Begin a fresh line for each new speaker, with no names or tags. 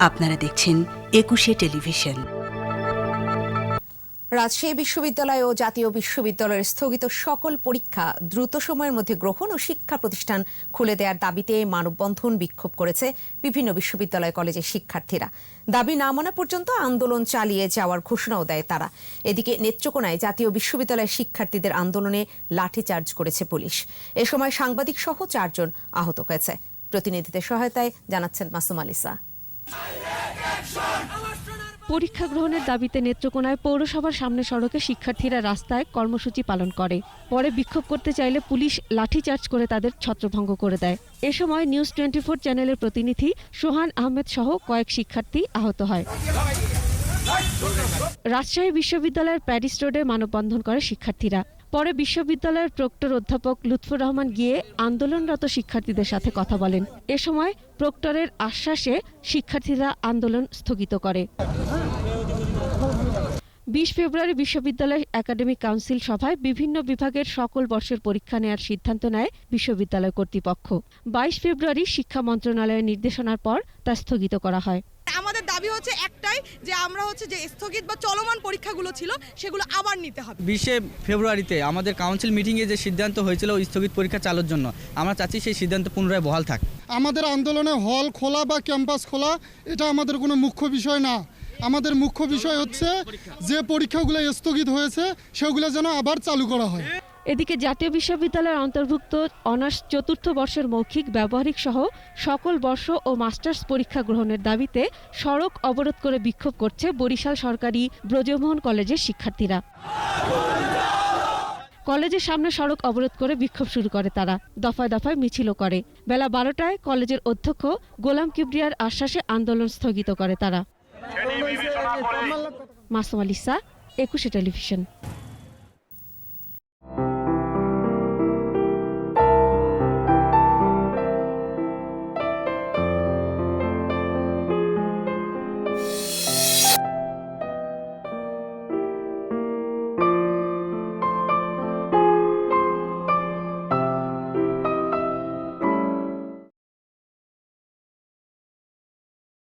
আপনারা দেখছেন একুশে টেলিভিশন।
রাজশাহী বিশ্ববিদ্যালয় ও জাতীয় বিশ্ববিদ্যালয়ের স্থগিত সকল পরীক্ষা দ্রুত সময়ের মধ্যে গ্রহণ ও শিক্ষা প্রতিষ্ঠান খুলে দেওয়ার দাবিতে মানববন্ধন বিক্ষোভ করেছে বিভিন্ন বিশ্ববিদ্যালয় কলেজের শিক্ষার্থীরা। দাবি না মানা পর্যন্ত আন্দোলন চালিয়ে যাওয়ার ঘোষণাও দেয় তারা। এদিকে নেত্রকোনায় জাতীয় বিশ্ববিদ্যালয়ের শিক্ষার্থীদের আন্দোলনে লাঠিচার্জ করেছে পুলিশ। এ সময় সাংবাদিক সহ চারজন আহত হয়েছে। প্রতিনিধিদের সহায়তায় জানাচ্ছেন মাসুম আলিসা।
পরীক্ষা গ্রহণের দাবিতে নেত্রকোনায় পৌরসভার সামনে সড়কে শিক্ষার্থীরা রাস্তায় কর্মসূচি পালন করে। পরে বিক্ষোভ করতে চাইলে পুলিশ লাঠিচার্জ করে তাদের ছত্রভঙ্গ করে দেয়। এ সময় নিউজ টোয়েন্টি ফোর চ্যানেলের প্রতিনিধি সোহান আহমেদ সহ কয়েক শিক্ষার্থী আহত হয়। রাজশাহী বিশ্ববিদ্যালয়ের প্যারিস রোডে মানববন্ধন করে শিক্ষার্থীরা। পরে বিশ্ববিদ্যালয়ের প্রক্টর অধ্যাপক লুৎফুর রহমান গিয়ে আন্দোলনরত শিক্ষার্থীদের সাথে কথা বলেন। এ সময় প্রক্টরের আশ্বাসে শিক্ষার্থীরা আন্দোলন স্থগিত করে। বিশ ফেব্রুয়ারি বিশ্ববিদ্যালয় একাডেমিক কাউন্সিল সভায় বিভিন্ন বিভাগের সকল বর্ষের পরীক্ষা নেওয়ার সিদ্ধান্ত নেয় বিশ্ববিদ্যালয় কর্তৃপক্ষ। বাইশ ফেব্রুয়ারি শিক্ষা মন্ত্রণালয়ের নির্দেশনার পর তা স্থগিত করা হয়।
দাবি হচ্ছে একটাই যে আমরা হচ্ছে যে স্থগিত বা চলমান পরীক্ষাগুলো ছিল সেগুলো আবার নিতে হবে।
বিশে ফেব্রুয়ারিতে আমাদের কাউন্সিল মিটিংয়ে যে সিদ্ধান্ত হয়েছিল স্থগিত পরীক্ষা চালুর জন্য আমরা চাচ্ছি সেই সিদ্ধান্ত পুনরায় বহাল থাক।
আমাদের আন্দোলনে হল খোলা বা ক্যাম্পাস খোলা এটা আমাদের কোনো মুখ্য বিষয় না। আমাদের মুখ্য বিষয় হচ্ছে যে পরীক্ষাগুলো স্থগিত হয়েছে সেগুলো যেন আবার চালু করা হয়।
এদিকে জাতীয় বিশ্ববিদ্যালয়ের অন্তর্ভুক্ত অনার্স চতুর্থ বর্ষের মৌখিক ব্যবহারিক সহ সকল বর্ষ ও মাস্টার্স পরীক্ষা গ্রহণের দাবিতে সড়ক অবরোধ করে বিক্ষোভ করছে বরিশাল সরকারি ব্রজমোহন কলেজের শিক্ষার্থীরা। কলেজের সামনে সড়ক অবরোধ করে বিক্ষোভ শুরু করে তারা। দফায় দফায় মিছিলও করে। বেলা বারোটায় কলেজের অধ্যক্ষ গোলাম কিবরিয়ার আশ্বাসে আন্দোলন স্থগিত করে তারা। মাসুম আলিসা একুশে টেলিভিশন।